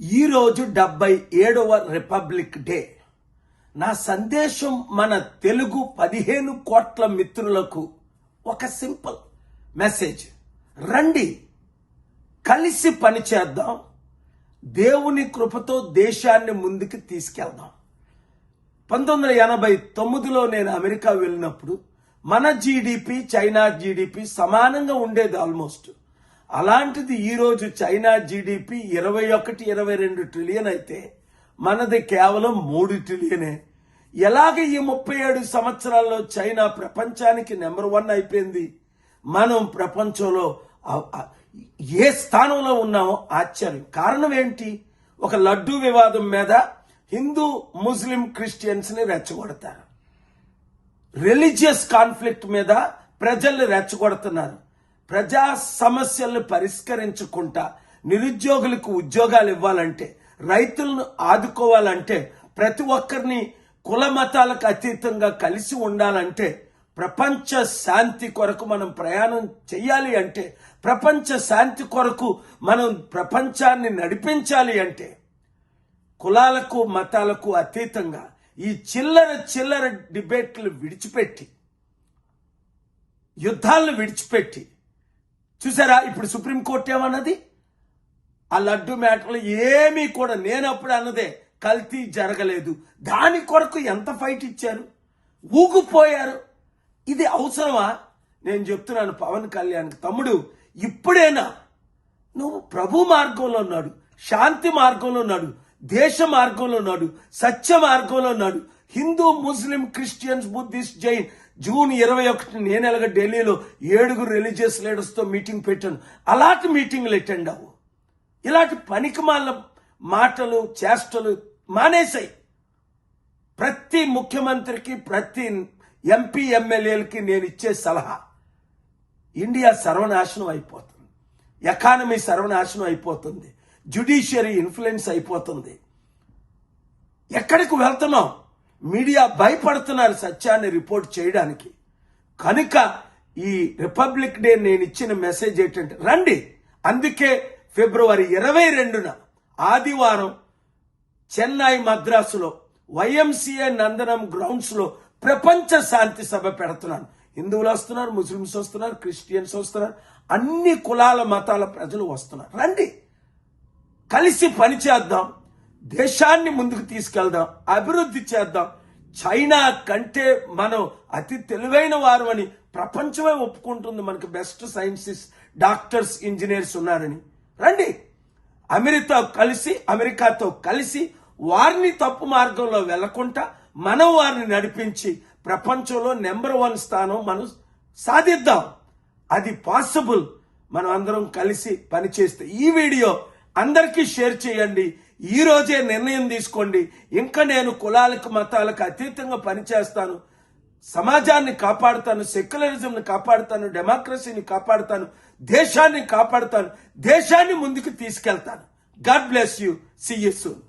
ఈరోజు డెబ్బై ఏడవ రిపబ్లిక్ డే. నా సందేశం మన తెలుగు పదిహేను కోట్ల మిత్రులకు ఒక సింపుల్ మెసేజ్. రండి కలిసి పనిచేద్దాం దేవుని కృపతో దేశాన్ని ముందుకు తీసుకెళ్దాం. పంతొమ్మిది వందల ఎనభై తొమ్మిదిలో నేను అమెరికా వెళ్ళినప్పుడు మన జీడిపి చైనా జీడిపి సమానంగా ఉండేది ఆల్మోస్ట్ అలాంటిది ఈరోజు చైనా జీడిపి ఇరవై ఒకటి ఇరవై రెండు ట్రిలియన్ అయితే మనది కేవలం మూడు ట్రిలియనే ఎలాగ ఈ ముప్పై ఏడు సంవత్సరాల్లో చైనా ప్రపంచానికి నెంబర్ వన్ అయిపోయింది. మనం ప్రపంచంలో ఏ స్థానంలో ఉన్నామో ఆశ్చర్యం. కారణం ఏంటి? ఒక లడ్డూ వివాదం మీద హిందూ ముస్లిం క్రిస్టియన్స్ని రెచ్చగొడతారు. రిలీజియస్ కాన్ఫ్లిక్ట్ మీద ప్రజల్ని రెచ్చగొడుతున్నారు. ప్రజా సమస్యలను పరిష్కరించుకుంటా నిరుద్యోగులకు ఉద్యోగాలు ఇవ్వాలంటే రైతులను ఆదుకోవాలంటే ప్రతి ఒక్కరిని కుల మతాలకు అతీతంగా కలిసి ఉండాలంటే ప్రపంచ శాంతి కొరకు మనం ప్రయాణం చేయాలి అంటే ప్రపంచ శాంతి కొరకు మనం ప్రపంచాన్ని నడిపించాలి అంటే కులాలకు మతాలకు అతీతంగా ఈ చిల్లర చిల్లర డిబేట్లు విడిచిపెట్టి యుద్ధాలను విడిచిపెట్టి చూసారా? ఇప్పుడు సుప్రీంకోర్టు ఏమన్నది? ఆ లడ్డు మ్యాటర్లో ఏమీ కూడా నేను అప్పుడు అన్నదే కల్తీ జరగలేదు. దాని కొరకు ఎంత ఫైట్ ఇచ్చారు? ఊగిపోయారు. ఇది అవసరమా? నేను చెప్తున్నాను పవన్ కళ్యాణ్ తమ్ముడు ఇప్పుడైనా? నువ్వు ప్రభు మార్గంలో ఉన్నాడు శాంతి మార్గంలో ఉన్నాడు దేశ మార్గంలో ఉన్నాడు సత్య మార్గంలో ఉన్నాడు. Hindu Muslim Christians Buddhist Jain June ఇరవై ఒకటి నేను ఎలాగ ఢిల్లీలో ఏడుగురు రిలీజియస్ లీడర్స్తో మీటింగ్ పెట్టాను. అలాంటి మీటింగ్లు అటెండ్ అవ్వు. ఇలాంటి పనికిమాల మాటలు చేష్టలు మానేశాయి ప్రతి ముఖ్యమంత్రికి ప్రతి ఎంపీ ఎమ్మెల్యేలకి నేను ఇచ్చే సలహా ఇండియా సర్వనాశనం అయిపోతుంది. ఎకానమీ సర్వనాశనం అయిపోతుంది. జ్యుడిషియరీ ఇన్ఫ్లుయెన్స్ అయిపోతుంది. ఎక్కడికి వెళ్తున్నాం? మీడియా భయపడుతున్నారు సత్యాన్ని రిపోర్ట్ చేయడానికి. కనుక ఈ రిపబ్లిక్ డే నేను ఇచ్చిన మెసేజ్ ఏంటంటే రండి. అందుకే ఫిబ్రవరి ఇరవై రెండున ఆదివారం చెన్నై మద్రాసులో వైఎంసీఏ నందనం గ్రౌండ్స్లో ప్రపంచ శాంతి సభ పెడుతున్నాను. హిందువులు వస్తున్నారు ముస్లిమ్స్ వస్తున్నారు క్రిస్టియన్స్ వస్తున్నారు అన్ని కులాల మతాల ప్రజలు వస్తున్నారు. రండి. కలిసి పనిచేద్దాం దేశాన్ని ముందుకు తీసుకెళ్దాం అభివృద్ధి చేద్దాం. చైనా కంటే మనం అతి తెలివైన వారు అని ప్రపంచమే ఒప్పుకుంటుంది. మనకు బెస్ట్ సైన్సిస్ట్ డాక్టర్స్ ఇంజనీర్స్ ఉన్నారని. రండి. అమెరికా కలిసి అమెరికాతో కలిసి వారిని తప్పు మార్గంలో వెళ్ళకుండా మనం వారిని నడిపించి ప్రపంచంలో నెంబర్ వన్ స్థానం మనం సాధిద్దాం. అది పాసిబుల్. మనం అందరం కలిసి పనిచేస్తే ఈ వీడియో అందరికీ షేర్ చేయండి. ఈ రోజే నిర్ణయం తీసుకోండి. ఇంకా నేను కులాలకు మతాలకు అతీతంగా పనిచేస్తాను. సమాజాన్ని కాపాడుతాను సెక్యులరిజంని కాపాడుతాను డెమోక్రసీని కాపాడుతాను దేశాన్ని కాపాడుతాను దేశాన్ని ముందుకు తీసుకెళ్తాను. God bless you. See you soon.